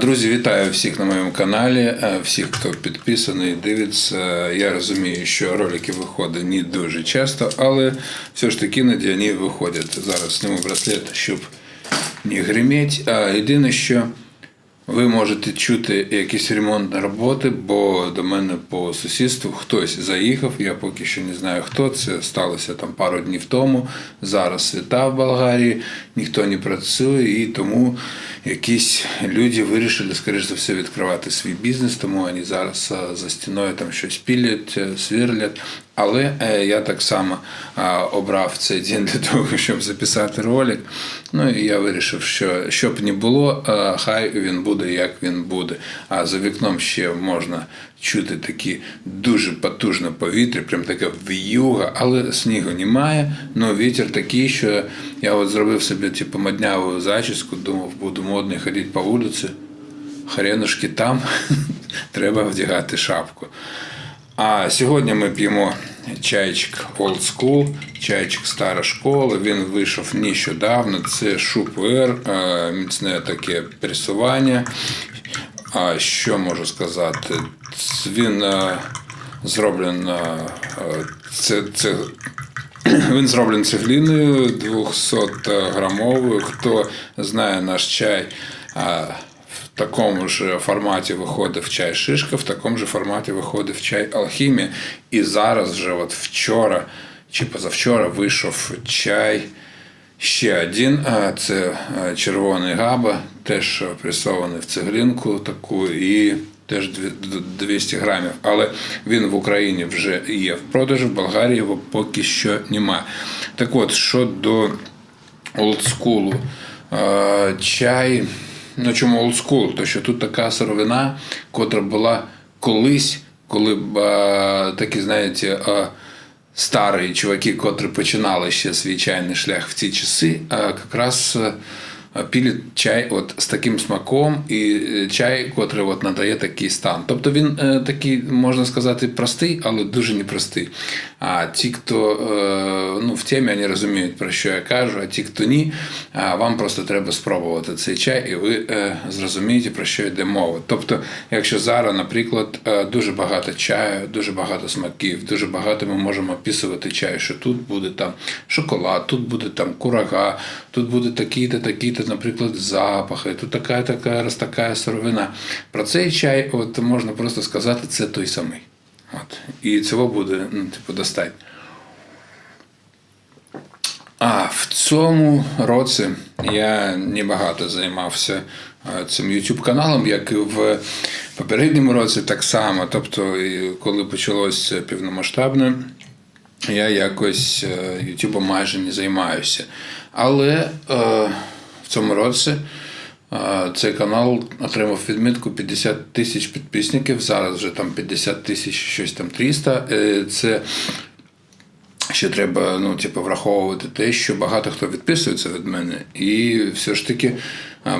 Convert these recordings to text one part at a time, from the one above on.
Друзі, вітаю всіх на моєму каналі, е, всіх, хто підписаний, дивиться. Я розумію, що ролики виходять не дуже часто, але все ж таки іноді вони виходять. Зараз зніму браслет, щоб не гриміть. А єдине, що ви можете чути якісь ремонтні роботи, бо до мене по сусідству хтось заїхав. Я поки що не знаю хто. Це сталося там пару днів тому. Зараз свята в Болгарії, ніхто не працює, і тому якісь люди вирішили, скоріш за все, відкривати свій бізнес, тому вони зараз за стіною там щось пілять, е, свірлять. Але е, я так само обрав цей день для того, щоб записати ролик. Ну і я вирішив, що щоб не було, е, хай він буде, як він буде. А за вікном ще можна чути такі дуже потужне повітря, прям таке в'юга, але снігу немає. Ну вітер такий, що я от зробив собі типу модняву зачіску, думав, буду модний ходити по вулиці. Хренушки там, треба вдягати шапку. А сьогодні ми п'ємо чайчик Old School, чайчик стара школа. Він вийшов нещодавно. Це шупер, міцне таке пресування. А що можу сказати? Він е, зроблений це, це він зроблений цеглиною 200 грамовою. Хто знає наш чай, такому ж форматі виходив чай шишка, в такому ж форматі виходив чай алхімія. І зараз вже от вчора чи позавчора вийшов чай. Ще один, це червоний габа, теж пресований в цеглинку таку і теж 200 грамів. Але він в Україні вже є в продажу, в Болгарії його поки що немає. Так от, щодо олдскулу, чай. Ну чому олдскул? То що тут така сировина, котра була колись, коли б а, такі, знаєте, а, старі чуваки, котрі починали ще свій чайний шлях в ці часи, а якраз е, пілі чай от з таким смаком і е, чай, котрий от надає такий стан. Тобто він е, такий, можна сказати, простий, але дуже непростий. А ті, хто ну, в темі, вони розуміють, про що я кажу, а ті, хто ні, вам просто треба спробувати цей чай, і ви зрозумієте, про що йде мова. Тобто, якщо зараз, наприклад, дуже багато чаю, дуже багато смаків, дуже багато ми можемо описувати чай, що тут буде там шоколад, тут буде там курага, тут буде такі-то, такі-то, наприклад, запахи, тут така, така, раз така сировина. Про цей чай от можна просто сказати, це той самий. От. І цього буде ну, типу, достатньо. А в цьому році я небагато займався е, цим YouTube каналом, як і в попередньому році, так само. Тобто, коли почалося повномасштабне, я якось е, Ютубом майже не займаюся. Але е, в цьому році цей канал отримав відмітку 50 тисяч підписників. Зараз вже там 50 тисяч, щось там 300. Е, Це ще треба ну, типу, враховувати те, що багато хто відписується від мене. І все ж таки,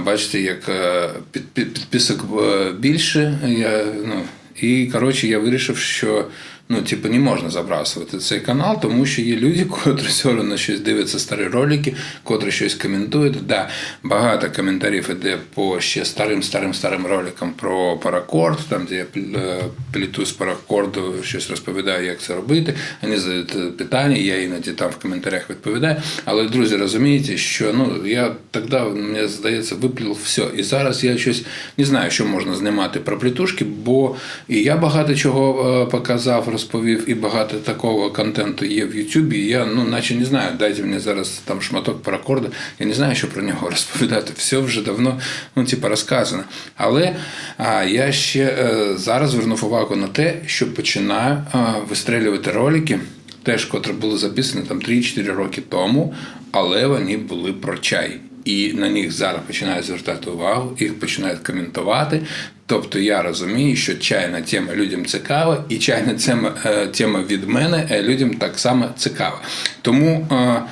бачите, як е, під, під, підписок е, більше. Я, ну, і коротше, я вирішив, що ну, типу, не можна забрасувати цей канал, тому що є люди, котрі все одно щось дивляться старі ролики, котрі щось коментують. Да, багато коментарів іде по ще старим, старим, старим роликам про паракорд, там де я е, пліту з паракорду, щось розповідаю, як це робити. Вони задають питання, я іноді там в коментарях відповідаю. Але друзі, розумієте, що ну я тоді, мені здається, виплював все. І зараз я щось не знаю, що можна знімати про плітушки, бо і я багато чого е, показав, розповів, і багато такого контенту є в Ютубі. Я ну, наче не знаю, дайте мені зараз там шматок паракорду. Я не знаю, що про нього розповідати. Все вже давно ну, типу, розказано. Але а, я ще е, зараз звернув увагу на те, що починаю а, вистрелювати ролики теж, котрі були записані там 3-4 роки тому, але вони були про чай. І на них зараз починають звертати увагу, їх починають коментувати. Тобто я розумію, що чайна тема людям цікава, і чайна тема, е, тема від мене е, людям так само цікава. Тому е,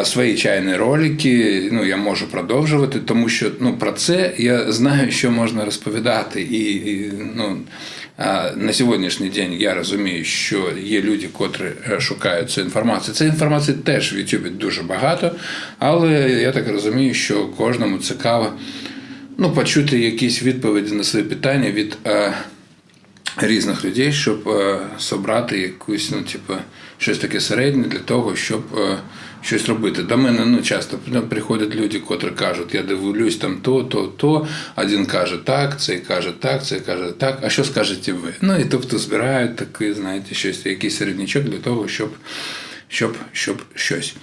е, свої чайні ролики ну, я можу продовжувати, тому що ну, про це я знаю, що можна розповідати. І, і ну, на сьогоднішній день я розумію, що є люди, котрі шукають цю інформацію. Цієї інформації теж в Ютубі дуже багато, але я так розумію, що кожному цікаво ну, почути якісь відповіді на свої питання від е, різних людей, щоб е, собрати якусь, ну, типу, щось таке середнє для того, щоб е, щось робити. До мене ну, часто ну, приходять люди, котрі кажуть, я дивлюсь там то, то, то. Один каже так, цей каже так, цей каже так. А що скажете ви? Ну і тобто збирають такий, знаєте, щось, якийсь середнячок для того, щоб, щоб, щоб щось.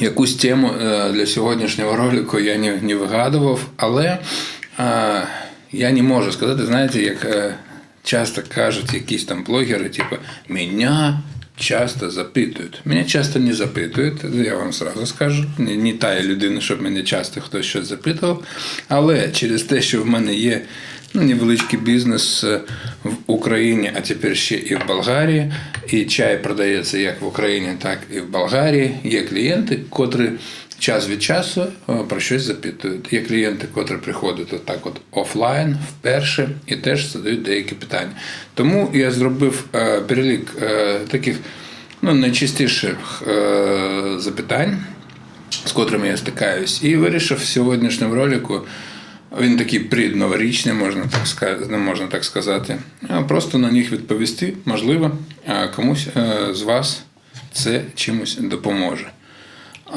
Якусь тему е, для сьогоднішнього ролику я не, не вигадував, але е, я не можу сказати, знаєте, як е, часто кажуть якісь там блогери, типу, мене часто запитують. Мене часто не запитують, я вам сразу скажу. Не, не та людина, щоб мене часто хтось щось запитував. Але через те, що в мене є невеличкий бізнес е, в Україні, а тепер ще і в Болгарії. І чай продається як в Україні, так і в Болгарії. Є клієнти, котрі час від часу е, про щось запитують. Є клієнти, котрі приходять отак от офлайн вперше і теж задають деякі питання. Тому я зробив е, перелік таких ну, найчастіших запитань, з котрими я стикаюсь, і вирішив в сьогоднішньому ролику. Він такий предноворічний, можна так сказати, можна так сказати. Просто на них відповісти, можливо, комусь е, з вас це чимось допоможе.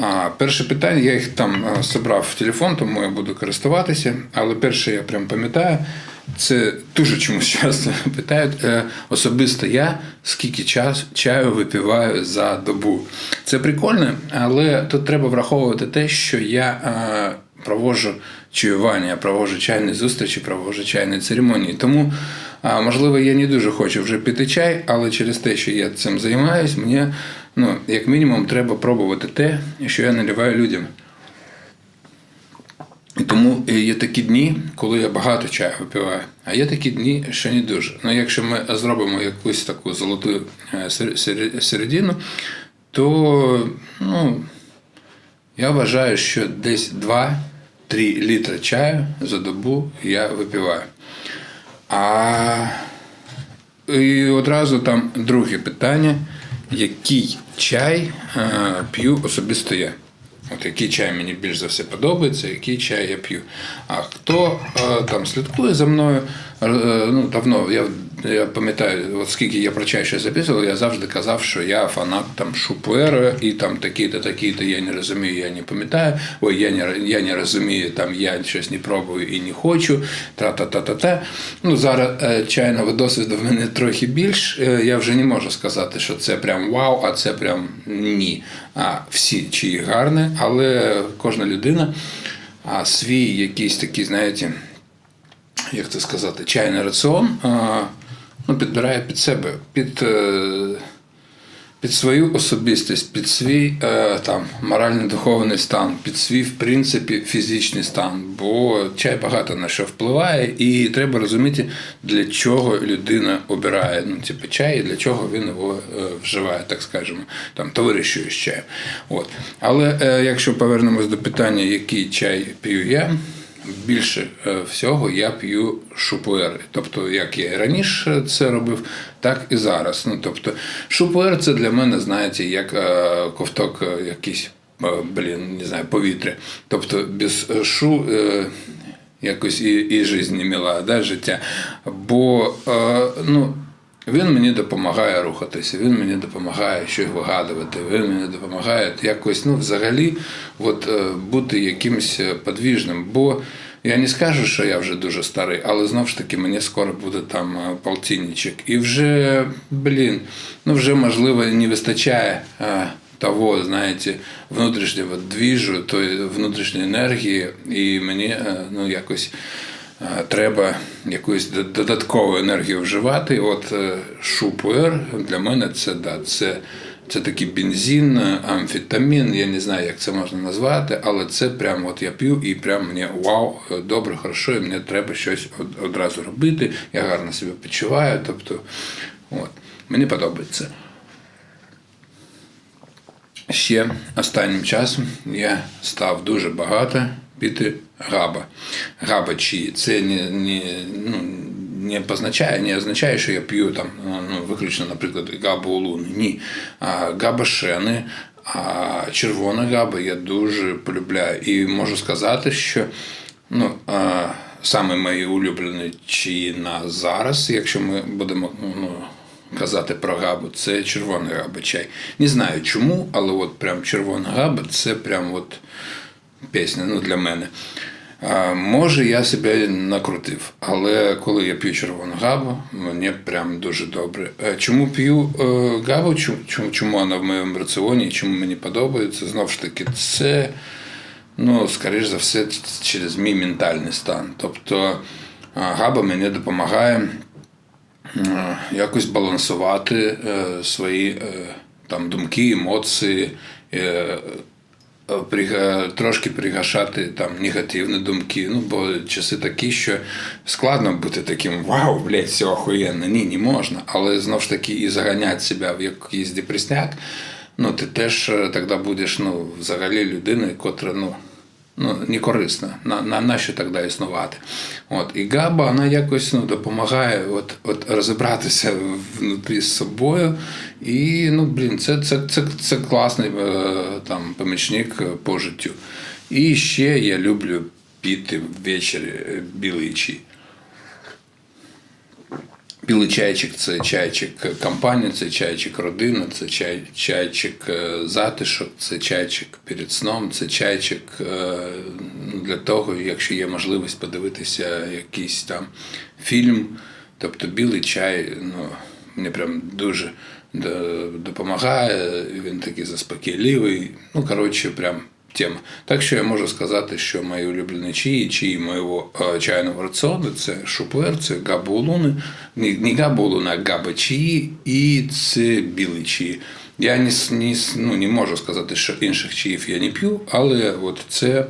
А перше питання, я їх там е, зібрав в телефон, тому я буду користуватися. Але перше я прям пам'ятаю, це дуже чомусь часто питають. е, Особисто я скільки час чаю випиваю за добу. Це прикольно, але тут треба враховувати те, що я проводжу чаювання, проводжу чайні зустрічі, проводжу чайні церемонії. Тому, можливо, я не дуже хочу вже пити чай, але через те, що я цим займаюсь, мені, ну, як мінімум, треба пробувати те, що я наливаю людям. І тому є такі дні, коли я багато чаю випиваю, а є такі дні, що не дуже. Ну, якщо ми зробимо якусь таку золоту е, сер- сер- середину, то ну, я вважаю, що десь 2-3 літри чаю за добу я випиваю. А і одразу там друге питання: який чай е, п'ю особисто я? От який чай мені більш за все подобається, який чай я п'ю. А хто е, там слідкує за мною? е, ну, давно я, я пам'ятаю, от скільки я про чай ще записував, я завжди казав, що я фанат там Шупера і там такі-то, такі-то, я не розумію, я не пам'ятаю, ой, я не, я не розумію, там я щось не пробую і не хочу. Та-та-та-та-та. Ну, зараз е, чайного досвіду в мене трохи більш. Е, я вже не можу сказати, що це прям вау, а це прям ні. А всі чиї гарні, але кожна людина а, свій якийсь такий, знаєте, як це сказати, чайний раціон ну, підбирає під себе, під, е, під свою особистість, під свій е, там, морально-духовний стан, під свій, в принципі, фізичний стан. Бо чай багато на що впливає, і треба розуміти, для чого людина обирає ну, типу, чай і для чого він його е, вживає, так скажемо, там, товаришує з чаєм. От. Але якщо повернемось до питання, який чай п'ю я, більше е, всього я п'ю шупуер. Тобто, як я і раніше це робив, так і зараз. Ну, тобто, шупуер це для мене, знаєте, як е, ковток е, якийсь, блін, не знаю, повітря. Тобто, без шу. Якось і, і жизнь не мила, да, життя. Бо е, ну, він мені допомагає рухатися, він мені допомагає щось вигадувати, він мені допомагає якось ну, взагалі от, е, бути якимось е, подвіжним. Бо я не скажу, що я вже дуже старий, але знову ж таки мені скоро буде там е, полтинничок. І вже, блін, ну вже можливо не вистачає. того, знаєте, внутрішнього двіжу, тої внутрішньої енергії, і мені ну, якось треба якусь додаткову енергію вживати. От е, шупуер для мене це да, це. Це такий бензин, е, амфетамін, я не знаю, як це можна назвати, але це прямо от я п'ю і прямо мені вау, е, добре, хорошо, і мені треба щось од- одразу робити. Я гарно себе почуваю. Тобто, от, мені подобається. Ще останнім часом я став дуже багато піти габа. Габа чиї. Це не, не, ну, не позначає, не означає, що я п'ю там ну, виключно, наприклад, габу улуни. Ні. А габа шени, А червона габа я дуже полюбляю. І можу сказати, що ну, а, саме мої улюблені чаї на зараз, якщо ми будемо ну, казати про габу, це червона габа чай. Не знаю чому, але от прям червона габа це прям от пісня ну, для мене. А, може, я себе накрутив, але коли я п'ю червону габу, мені прям дуже добре. Е, Чому п'ю е, габу? Чому, чому, вона в моєму раціоні чому мені подобається? Знову ж таки, це, ну, скоріш за все, через мій ментальний стан. Тобто габа мені допомагає якось балансувати е, свої там, думки, емоції. Трошки пригашати там негативні думки. Ну, бо часи такі, що складно бути таким вау, блядь, все охуєнно. Ні, не можна. Але знову ж таки і заганяти себе в якийсь депресняк, ну ти теж е, тоді будеш ну, взагалі людиною, котра ну, ну, не корисна. На, на, на що тоді існувати? От. І Габа вона якось ну, допомагає от, от розібратися внутрі з собою. І ну, блін, це, це, це, це класний е, там, помічник по життю. І ще я люблю піти ввечері е, білий чай. Білий чайчик це чайчик компанії, це чайчик родини, це чай, чайчик е, затишок, це чайчик перед сном, це чайчик е, для того, якщо є можливість подивитися якийсь там фільм. Тобто білий чай ну, мені прям дуже допомагає, він такий заспокійливий. Ну, коротше, прям тема. Так що я можу сказати, що мої улюблені чаї, чаї моєго е, чайного раціону це шупер, це габулуни, не, габулуни, а габа чаї і це білий чаї. Я не, не, ну, не можу сказати, що інших чаїв я не п'ю, але от це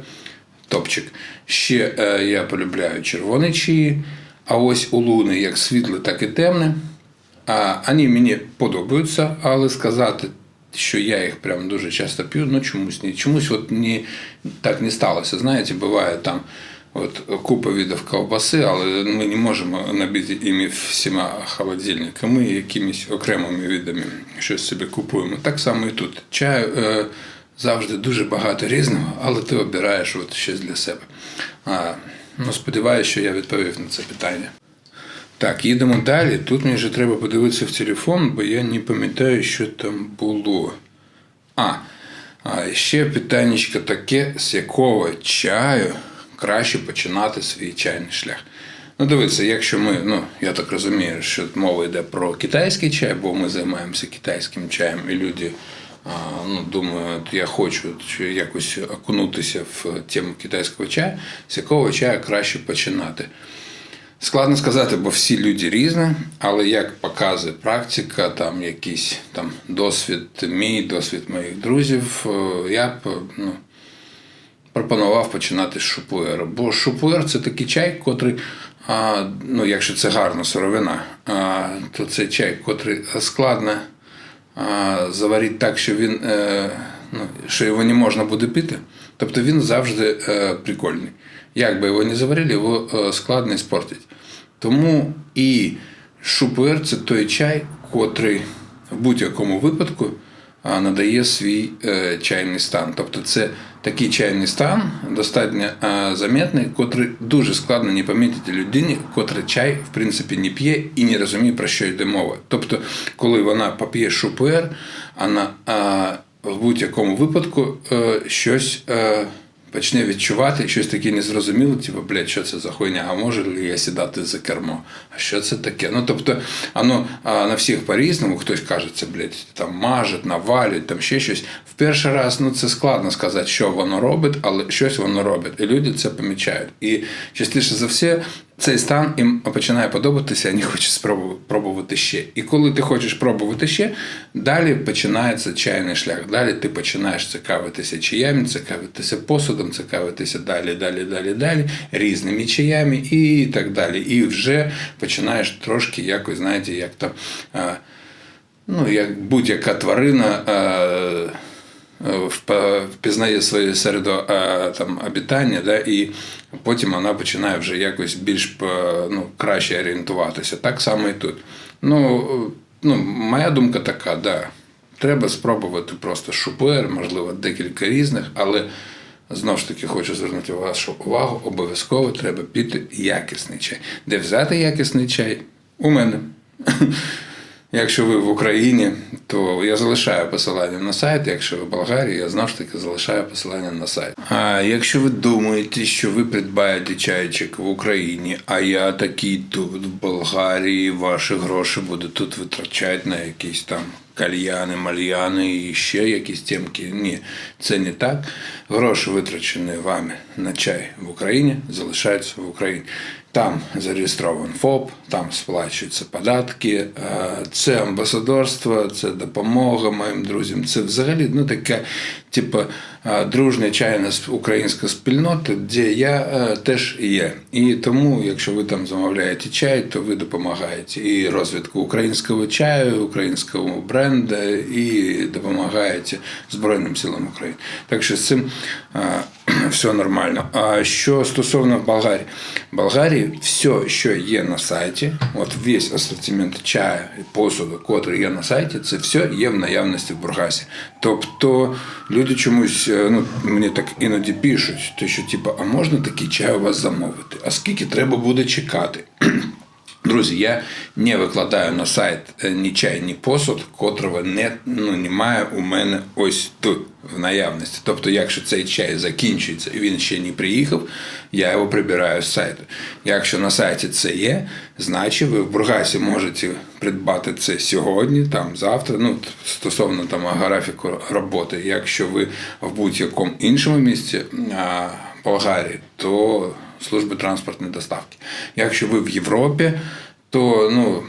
топчик. Ще е, я полюбляю червоні чаї, а ось у луни як світле, так і темне. А, Вони мені подобаються, але сказати, що я їх прям дуже часто п'ю, ну чомусь ні. Чомусь от ні, так не сталося. Знаєте, буває там от купа видів ковбаси, але ми не можемо набити іми всіма холодильниками і якимись окремими видами щось собі купуємо. Так само і тут. Чаю е, завжди дуже багато різного, але ти обираєш от щось для себе. А, ну, сподіваюся, що я відповів на це питання. Так, їдемо далі. Тут мені вже треба подивитися в телефон, бо я не пам'ятаю, що там було. А, а ще питаннячко таке, з якого чаю краще починати свій чайний шлях. Ну, дивіться, якщо ми, ну, я так розумію, що мова йде про китайський чай, бо ми займаємося китайським чаєм, і люди а, ну, думають, я хочу якось окунутися в тему китайського чаю, з якого чаю краще починати. Складно сказати, бо всі люди різні, але як показує практика, там якийсь там досвід мій, досвід моїх друзів, е, я б ну, пропонував починати з шупуера. Бо шупуер це такий чай, котрий, а, ну, якщо це гарна сировина, а, то це чай, котрий складно а, заварити так, що він е, ну, що його не можна буде пити. Тобто він завжди е, прикольний. Як би його не заварили, його е, складно іспортити. Тому і шупуер це той чай, котрий в будь-якому випадку надає свій е, чайний стан. Тобто це такий чайний стан достатньо е, заметний, котрий дуже складно не помітити людині, котра чай в принципі не п'є і не розуміє, про що йде мова. Тобто, коли вона поп'є шупуер, вона е, в будь-якому випадку е, щось. Почне відчувати щось таке незрозуміле, типу, блядь, що це за хуйня, а може ли я сідати за кермо? А що це таке? Ну, тобто, воно а, на всіх по-різному, хтось каже, це, блядь, там мажуть, навалюють, там ще щось. В перший раз ну, це складно сказати, що воно робить, але щось воно робить. І люди це помічають. І частіше за все, цей стан їм починає подобатися, вони хочуть спробувати пробувати ще. І коли ти хочеш пробувати ще, далі починається чайний шлях. Далі ти починаєш цікавитися чаями, цікавитися посудом, цікавитися далі, далі, далі, далі, різними чаями і так далі. І вже починаєш трошки якось, знаєте, як там. Ну, як будь-яка тварина впізнає своє середо там, обітання, да, і потім вона починає вже якось більш ну, краще орієнтуватися. Так само і тут. Ну, е, ну, моя думка така, да. Треба спробувати просто шупер, можливо, декілька різних, але знову ж таки хочу звернути вашу увагу, обов'язково треба піти якісний чай. Де взяти якісний чай? У мене. Якщо ви в Україні, то я залишаю посилання на сайт. Якщо ви в Болгарії, я знову ж таки залишаю посилання на сайт. А якщо ви думаєте, що ви придбаєте чайчик в Україні, а я такий тут в Болгарії, ваші гроші буду тут витрачати на якісь там кальяни, мальяни і ще якісь темки. Ні, це не так. Гроші, витрачені вами на чай в Україні, залишаються в Україні. Там зареєстрований ФОП, там сплачуються податки, е, це амбасадорство, це допомога моїм друзям. Це взагалі ну, така, типу, дружня чайна українська спільнота, де я теж є. І тому, якщо ви там замовляєте чай, то ви допомагаєте і розвитку українського чаю, українського бренду, і допомагаєте Збройним силам України. Так що з цим все нормально. А що стосовно Болгарії, в Болгарії все, що є на сайті, от весь асортимент чаю і посуду, котрий є на сайті, це все є в наявності в Бургасі. Тобто люди чомусь е, ну, мені так іноді пишуть, то що типу, а можна такий чай у вас замовити? А скільки треба буде чекати? Друзі, я не викладаю на сайт е, ні чай, ні посуд, котрого не, ну, немає у мене ось тут в наявності. Тобто, якщо цей чай закінчується і він ще не приїхав, я його прибираю з сайту. Якщо на сайті це є, значить ви в Бургасі можете придбати це сьогодні, там завтра. Ну стосовно там графіку роботи. Якщо ви в будь-якому іншому місці Болгарії, то служби транспортної доставки. Якщо ви в Європі, то ну.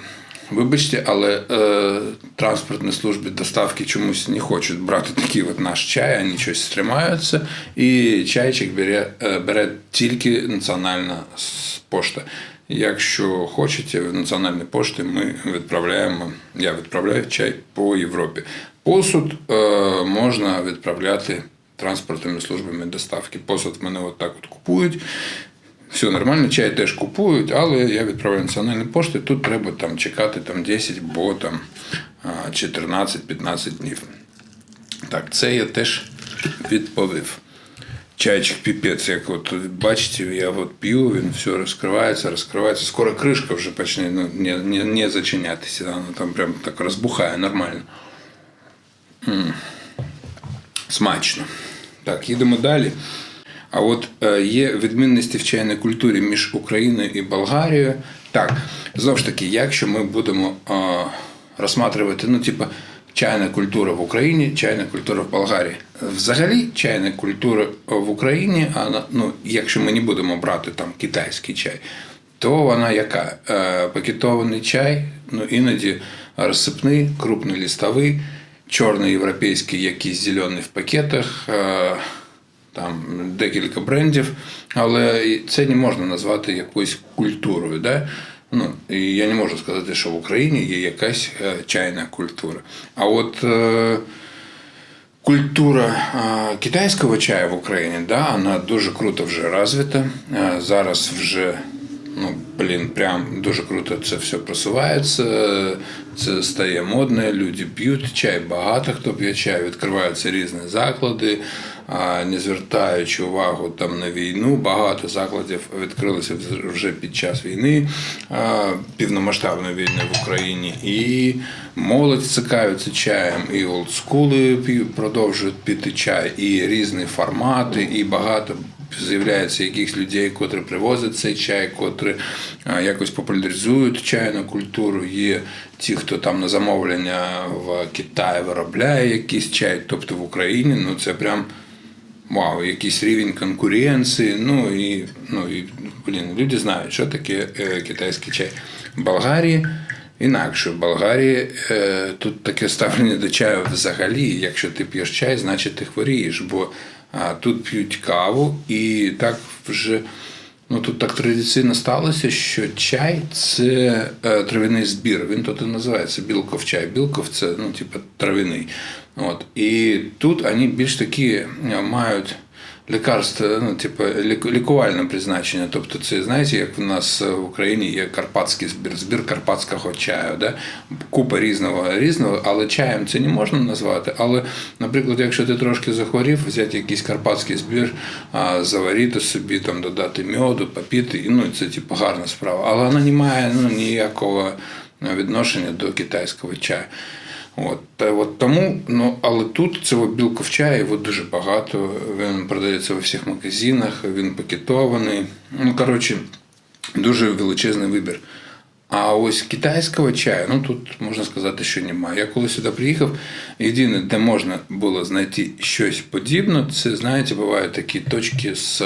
Вибачте, але е, транспортні служби доставки чомусь не хочуть брати такий от наш чай, вони щось стримаються, і чайчик бере, е, бере тільки національна пошта. Якщо хочете, в національні пошти ми відправляємо, я відправляю чай по Європі. Посуд е, можна відправляти транспортними службами доставки. Посуд мене от так от купують. Все нормально, чай теж купують, але я відправляю національні пошти. Тут треба там чекати там 10 бо там 14-15 днів. Так, це я теж відповів. Чайчик піпець, як от бачите, я от п'ю, він все розкривається, розкривається. Скоро кришка вже почне ну, не, не, не зачинятися. Вона там прям так розбухає нормально. М. Смачно. Так, їдемо далі. А от е, є відмінності в чайній культурі між Україною і Болгарією. Так, знову ж таки, якщо ми будемо е, розсматривати, ну, типу, чайна культура в Україні, чайна культура в Болгарії. Взагалі, чайна культура в Україні, а, ну, якщо ми не будемо брати там китайський чай, то вона яка? Е, пакетований чай, ну іноді розсипний, крупнолістовий, чорний європейський, якийсь зелений в пакетах. Там декілька брендів, але це не можна назвати якоюсь культурою. Да? Ну, і я не можу сказати, що в Україні є якась е, чайна культура. А от е, культура е, китайського чаю в Україні, да, вона дуже круто вже розвита. Е, зараз вже ну, блін, прям дуже круто це все просувається. Це стає модне, люди п'ють чай, багато хто п'є чай, відкриваються різні заклади, не звертаючи увагу там на війну. Багато закладів відкрилися вже під час війни, а, повномасштабної війни в Україні. І молодь цікавиться чаєм, і олдскули продовжують піти чай, і різні формати, і багато з'являється якихось людей, котрі привозять цей чай, котрі якось популяризують чайну культуру. Є ті, хто там на замовлення в Китаї виробляє якийсь чай, тобто в Україні, ну це прям. Вау, якийсь рівень конкуренції. Ну і ну і блін, люди знають, що таке е, китайський чай. В Болгарії інакше. В Болгарії е, тут таке ставлення до чаю взагалі. Якщо ти п'єш чай, значить ти хворієш, бо тут п'ють каву, і так вже. Ну тут так традиційно сталося, що чай це е, трав'яний збір. Він тут і називається білков чай. Білков це ну, типу, трав'яний. От. І тут вони більш такі е, мають лікарств, ну, типу, ліку- лікувальне призначення. Тобто, це знаєте, як в нас в Україні є карпатський збір, збір карпатського чаю. Да? Купа різного різного, але чаєм це не можна назвати. Але, наприклад, якщо ти трошки захворів, взяти якийсь карпатський збір, а, заварити собі, там, додати мьоду, попіти, ну, це типу, гарна справа. Але вона не має ну, ніякого відношення до китайського чаю. От, от тому, ну але тут цього чаї його дуже багато. Він продається у всіх магазинах, він пакетований. Ну, коротше, дуже величезний вибір. А ось китайського чаю, ну тут можна сказати, що немає. Я коли сюди приїхав, єдине, де можна було знайти щось подібне, це, знаєте, бувають такі точки з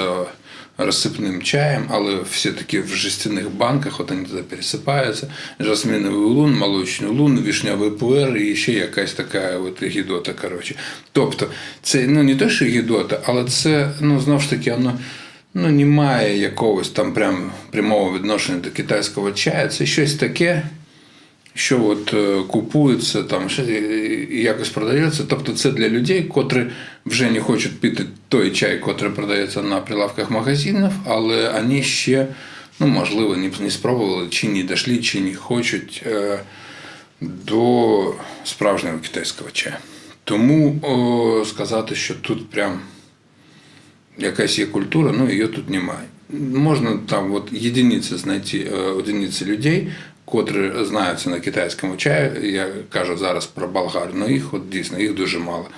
розсипним чаєм, але всі такі в жестяних банках, от вони туди пересипаються. Жасминовий лун, молочний лун, вишневий пуер і ще якась така от гідота. Коротше. Тобто, це ну, не те, що гідота, але це ну, знову ж таки, воно ну, немає якогось там прям прямого відношення до китайського чаю. Це щось таке, що от е, купується там якось продається. Тобто це для людей, котрі вже не хочуть пити той чай, котрий продається на прилавках магазинів, але вони ще, ну, можливо, не спробували, чи не дійшли, чи не хочуть е, до справжнього китайського чаю. Тому о, сказати, що тут прям якась є культура, ну її тут немає. Можна там от єдиниці знайти е, одиниці людей, котрі знаються на китайському чаю. Я кажу зараз про болгар, але їх от дійсно їх дуже мало.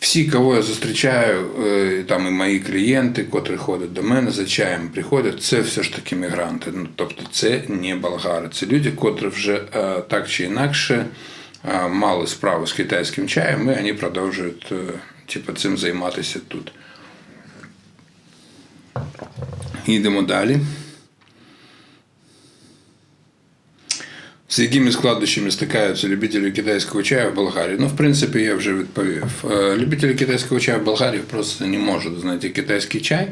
Всі, кого я зустрічаю, е, там і мої клієнти, котрі ходять до мене за чаєм, приходять, це все ж таки мігранти. Ну, тобто це не болгари. Це люди, котрі вже е, так чи інакше е, мали справу з китайським чаєм, і вони продовжують типу, цим займатися тут. Їдемо далі. З якими складнощами стикаються любителі китайського чаю в Болгарії? Ну, в принципі, я вже відповів. Е, Любителі китайського чаю в Болгарії просто не можуть знайти китайський чай,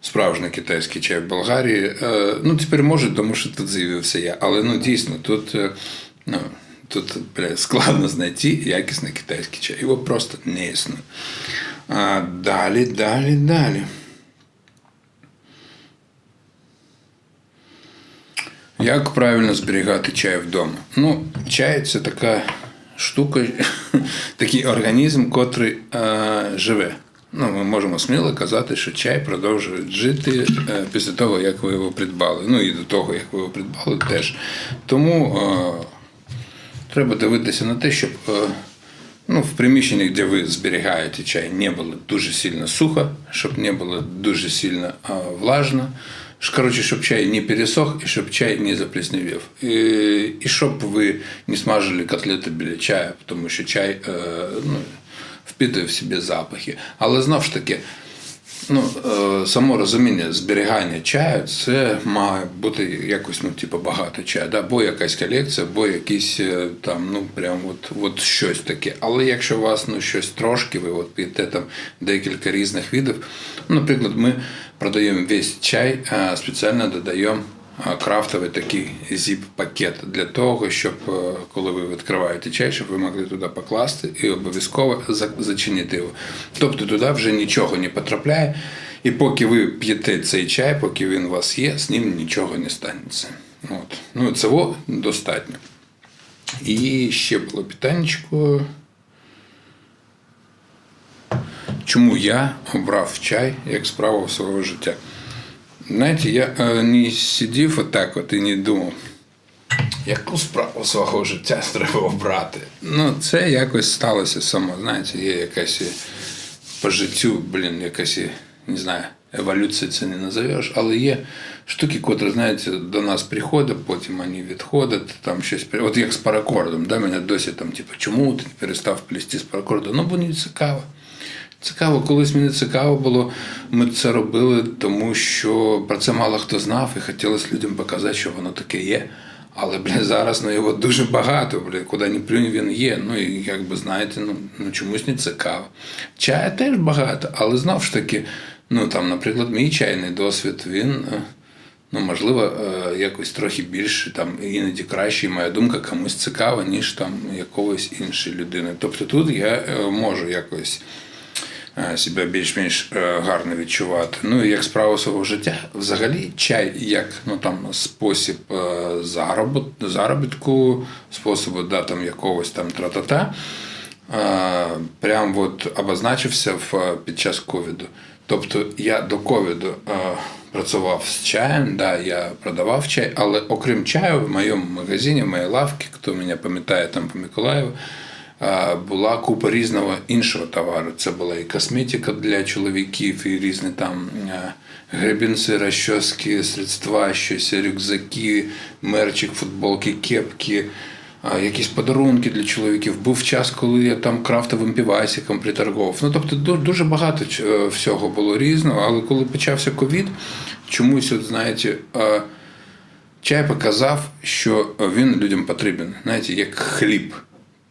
справжній китайський чай в Болгарії. Е, Ну, тепер можуть, тому що тут з'явився я. Але ну, дійсно, тут, е, ну, тут бля, складно знайти якісний китайський чай. Його просто не існує. А далі, далі, далі. Як правильно зберігати чай вдома? Ну, чай це така штука, такий організм, котрий е, живе. Ну, ми можемо сміло казати, що чай продовжує жити е, після того, як ви його придбали. Ну і до того, як ви його придбали, теж. Тому е, треба дивитися на те, щоб е, ну, в приміщенні, де ви зберігаєте чай, не було дуже сильно сухо, щоб не було дуже сильно е, влажно. Ш- чтобы чай не пересох і щоб чай не заплесневел. І, и щоб ви не смажили котлети біля чая, тому що чай э, ну, впитує в себе запахи. Але знову ж таки, ну, е, само розуміння зберігання чаю, це має бути якось, ну, типу, багато чаю, да? або якась колекція, або якийсь е, там, ну, прям от, от щось таке. Але якщо у вас ну, щось трошки, ви от п'єте там декілька різних видів, наприклад, ми продаємо весь чай, а спеціально додаємо крафтовий такий зіп-пакет для того, щоб е, коли ви відкриваєте чай, щоб ви могли туди покласти і обов'язково зачинити його. Тобто туди вже нічого не потрапляє. І поки ви п'єте цей чай, поки він у вас є, з ним нічого не станеться. От. Ну, цього достатньо. І ще було питаннячко. Чому я обрав чай як справу свого життя? Знаєте, я е, не сидів отак от і не думав, яку справу свого життя треба обрати. Ну, це якось сталося само. Знаєте, є якась по життю, блін, якась, не знаю, еволюція це не назовеш, але є штуки, котрі, знаєте, до нас приходять, потім вони відходять, там щось. От як з паракордом, да, мене досі там, типу, чому ти перестав плести з паракордом? Ну, бо не цікаво. Цікаво, колись мені цікаво було. Ми це робили, тому що про це мало хто знав, і хотілося людям показати, що воно таке є. Але бля, зараз ну, його дуже багато, бля, куди ні плюнь, він є. Ну і як би знаєте, ну, ну чомусь не цікаво. Чая теж багато, але знов ж таки, ну там, наприклад, мій чайний досвід, він. е, Ну, можливо, е, якось трохи більше, там іноді краще, і моя думка комусь цікава, ніж там якогось іншої людини. Тобто тут я е, можу якось себе більш-менш е, гарно відчувати. Ну і як справа свого життя, взагалі чай як ну там спосіб е, заробітку, способу да, там якогось там тра-та-та, е, прям от обозначився в, е, під час ковіду. Тобто я до ковіду е, працював з чаєм, да, я продавав чай, але окрім чаю, в моєму магазині, в моїй лавці, хто мене пам'ятає там по Миколаєву, е, була купа різного іншого товару. Це була і косметика для чоловіків, і різні там е, гребінці, розчоски, средства, щось, рюкзаки, мерчик, футболки, кепки. Якісь подарунки для чоловіків. Був час, коли я там крафтовим півасиком приторговував. Ну, тобто дуже багато е, всього було різного, але коли почався ковід, чомусь, от, знаєте, е, чай показав, що він людям потрібен, знаєте, як хліб.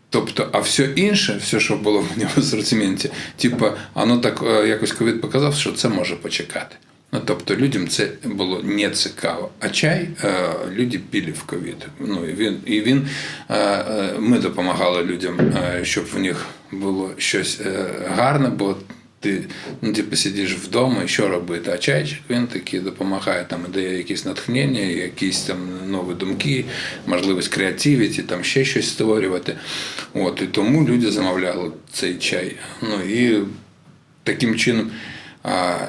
Тобто, а все інше, все, що було в нього асортименті, типу, воно так е, якось ковід показав, що це може почекати. Ну, тобто людям це було не цікаво. А чай е, люди пілі в ковід. Ну, і він, і він, е, е, ми допомагали людям, е, щоб в них було щось е, гарне, бо ти ну, типу, сидиш вдома і що робити. А чайчик він таки допомагає, там дає якісь натхнення, якісь там нові думки, можливість креативіті, там ще щось створювати. От, і тому люди замовляли цей чай. Ну і таким чином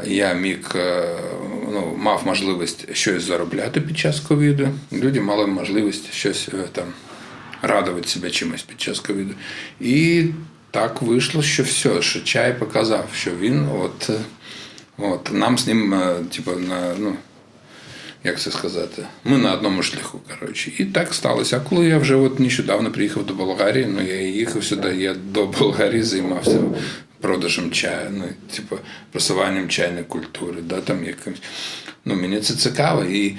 я міг е, ну, мав можливість щось заробляти під час ковіду. Люди мали можливість щось е, там радувати себе чимось під час ковіду. І так вийшло, що все, що чай показав, що він от, е, от нам з ним, е, типу, на, ну, як це сказати, ми на одному шляху. Коротше. І так сталося. А коли я вже от нещодавно приїхав до Болгарії, ну я їхав сюди, я до Болгарії займався продажем чаю, ну, типу, просуванням чайної культури, да, там якимось. Ну, мені це цікаво. І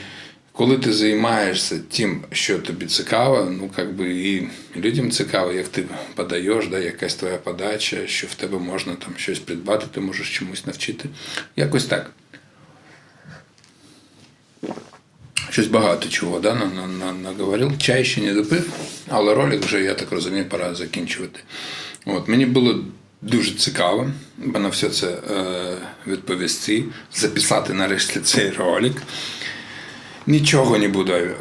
коли ти займаєшся тим, що тобі цікаво, ну як би і людям цікаво, як ти подаєш, да, якась твоя подача, що в тебе можна там щось придбати, ти можеш чомусь навчити. Якось так. Щось багато чого да, на, на, на, наговорив. Чай ще не допив, але ролик вже, я так розумію, пора закінчувати. От, мені було дуже цікаво, бо на все це е, відповісти, записати нарешті цей ролик. Нічого не буду е,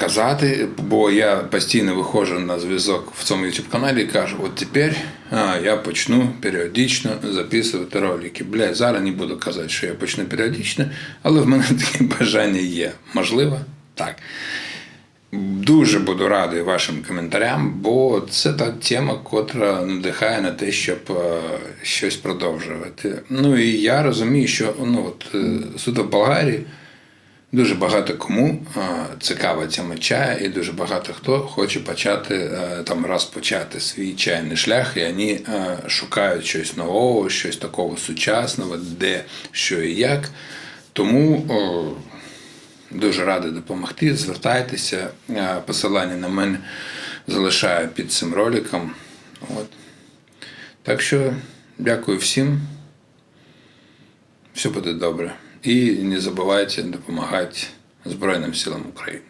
казати, бо я постійно виходжу на зв'язок в цьому youtube каналі і кажу, от тепер а, я почну періодично записувати ролики. Бля, зараз не буду казати, що я почну періодично, але в мене таке бажання є. Можливо, так. Дуже буду радий вашим коментарям, бо це та тема, котра надихає на те, щоб е, щось продовжувати. Ну і я розумію, що ну, от, е, суто в Болгарії дуже багато кому цікава тема чаю, і дуже багато хто хоче почати е, там раз почати свій чайний шлях, і вони е, шукають щось нового, щось такого сучасного, де що і як. Тому. Дуже радий допомогти. Звертайтеся. Е, Посилання на мене залишаю під цим роликом. От. Так що дякую всім. Все буде добре. І не забувайте допомагати Збройним силам України.